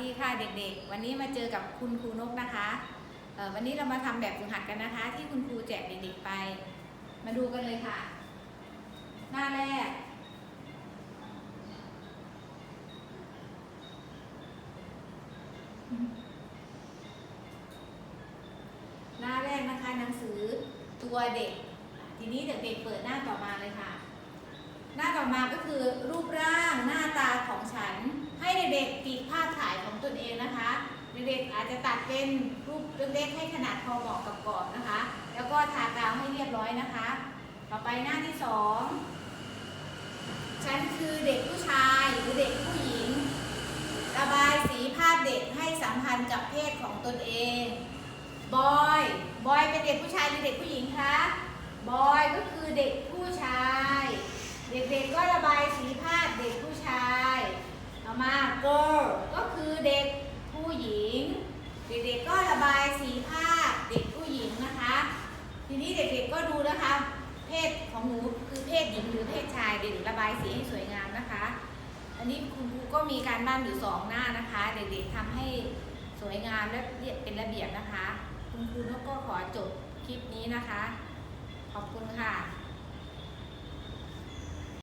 ดีค่ะเด็กๆ วันนี้มาเจอกับคุณครูนกนะคะวันนี้เรามาทำแบบฝึกหัดกันนะคะ ที่คุณครูแจกเด็กๆไป มาดูกันเลยค่ะ หน้าแรก หน้าแรกนะคะหนังสือตัวเด็ก ทีนี้เด็กๆเปิดหน้าต่อมาเลยค่ะ หน้าต่อมาก็คือรูปร่างหน้าตา เด็กๆอาจจะตัดเป็นรูปเล็กๆให้ขนาดพอเหมาะกับกรอบนะคะ แล้วก็ทากาวให้เรียบร้อยนะคะ ต่อไปหน้าที่สองฉันคือเด็กผู้ชายหรือเด็กผู้หญิง ระบายสีภาพเด็กให้สัมพันธ์กับเพศของตนเอง บอย บอยเป็นเด็กผู้ชายหรือเด็กผู้หญิงคะ บอยก็คือเด็กผู้ชาย เด็กๆก็ระบายสีภาพเด็กผู้ชายต่อมา girl ก็คือเด็กผู้หญิง เด็กๆก็ระบายสีภาพเด็กผู้หญิงนะคะ ทีนี้เด็ ก็ดูนะคะ เพศของหนูคือเพศหญิงหรือเพศชายเด็กๆระบายสีให้สวยงามนะคะ อันนี้คุณครูก็มีการบ้านอยู่สองหน้านะคะ เด็กๆทำให้สวยงามและเป็นระเบียบนะคะ คุณครูก็ขอจบคลิปนี้นะคะ ขอบคุณค่ะ